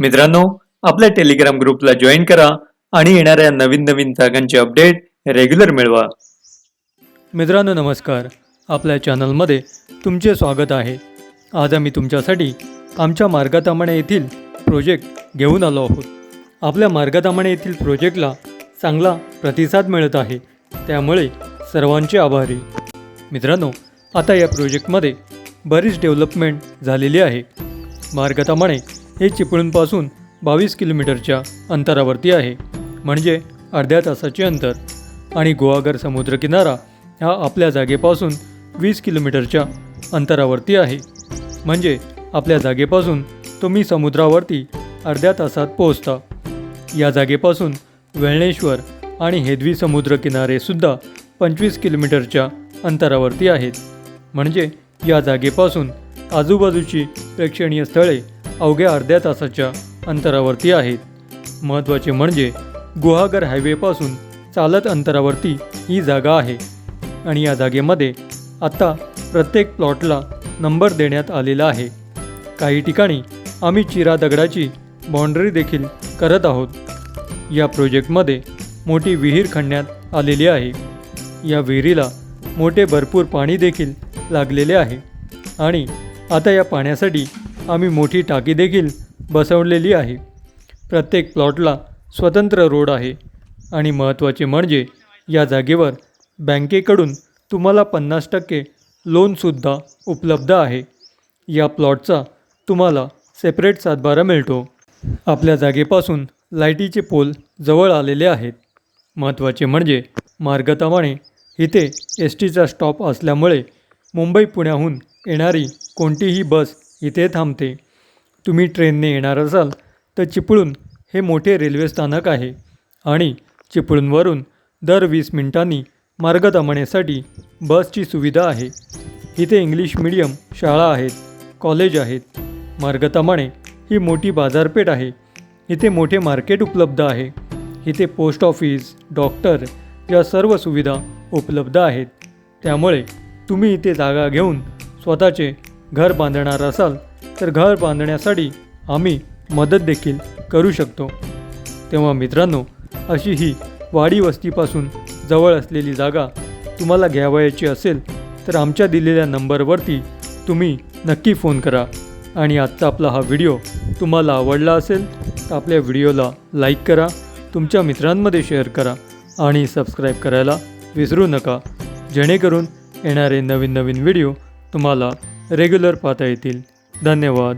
मित्रांनो आपल्या टेलिग्राम ग्रुपला जॉईन करा आणि येणाऱ्या नवीन नवीन जागांचे अपडेट रेग्युलर मिळवा. मित्रांनो नमस्कार. आपल्या चॅनलमध्ये तुमचे स्वागत आहे. आज आम्ही तुमच्यासाठी आमच्या मार्गातामणे येथील प्रोजेक्ट घेऊन आलो आहोत. आपल्या मार्गातामणे येथील प्रोजेक्टला चांगला प्रतिसाद मिळत आहे. त्यामुळे सर्वांचे आभारी. मित्रांनो आता या प्रोजेक्टमध्ये बरीच डेव्हलपमेंट झालेली आहे. मार्गतामणे हे चिपळूणपासून बावीस किलोमीटरच्या अंतरावरती आहे. म्हणजे अर्ध्या तासाचे अंतर. आणि गोवाघर समुद्रकिनारा हा आपल्या जागेपासून वीस किलोमीटरच्या अंतरावरती आहे. म्हणजे आपल्या जागेपासून तुम्ही समुद्रावरती अर्ध्या तासात पोहोचता. या जागेपासून वेळणेश्वर आणि हेदवी समुद्रकिनारेसुद्धा पंचवीस किलोमीटरच्या अंतरावरती आहेत. म्हणजे या जागेपासून आजूबाजूची प्रेक्षणीय स्थळे अवघ्या अर्ध्या तासाच्या अंतरावरती आहेत. महत्त्वाचे म्हणजे गुहागर हायवेपासून चालत अंतरावरती ही जागा आहे. आणि या जागेमध्ये आत्ता प्रत्येक प्लॉटला नंबर देण्यात आलेला आहे. काही ठिकाणी आम्ही चिरा दगडाची बाउंड्री देखील करत आहोत. या प्रोजेक्टमध्ये मोठी विहीर खणण्यात आलेली आहे. या विहिरीला मोठे भरपूर पाणी देखील लागलेले आहे. आणि आता या पाण्यासाठी आम्ही मोठी टाकी देखील बसवलेली आहे. प्रत्येक प्लॉटला स्वतंत्र रोड आहे आणि महत्त्वाचे म्हणजे या जागेवर बँकेकडून तुम्हाला पन्नास टक्के लोनसुद्धा उपलब्ध आहे. या प्लॉटचा तुम्हाला सेपरेट सातबारा मिळतो. आपल्या जागेपासून लाईटीचे पोल जवळ आलेले आहेत. महत्त्वाचे म्हणजे मार्गतामाने इथे एस टीचा स्टॉप असल्यामुळे मुंबई पुण्याहून येणारी कोणतीही बस इथे थांबते. तुम्ही ट्रेनने येणार असाल तर चिपळूण हे मोठे रेल्वे स्थानक आहे आणि चिपळूणवरून दर वीस मिनिटांनी मार्गदमनेसाठी बसची सुविधा आहे. इथे इंग्लिश मिडियम शाळा आहेत कॉलेज आहेत. मार्गतमाणे ही मोठी बाजारपेठ आहे. इथे मोठे मार्केट उपलब्ध आहे. इथे पोस्ट ऑफिस डॉक्टर या सर्व सुविधा उपलब्ध आहेत. त्यामुळे तुम्ही इथे जागा घेऊन स्वतःचे घर बांधणार असाल तर घर बांधण्यासाठी आम्ही मदत देखील करू शकतो. तेव्हा मित्रांनो अशी ही वाडी वस्तीपासून जवळ असलेली जागा तुम्हाला घ्यावयाची असेल तर आमच्या दिलेल्या नंबरवरती तुम्ही नक्की फोन करा. आणि आजचा आपला हा व्हिडिओ तुम्हाला आवडला असेल तर आपल्या व्हिडिओला लाईक करा तुमच्या मित्रांमध्ये शेअर करा आणि सबस्क्राईब करायला विसरू नका. जेणेकरून येणारे नवीन नवीन व्हिडिओ तुम्हाला रेग्युलर पाहता येतील. धन्यवाद.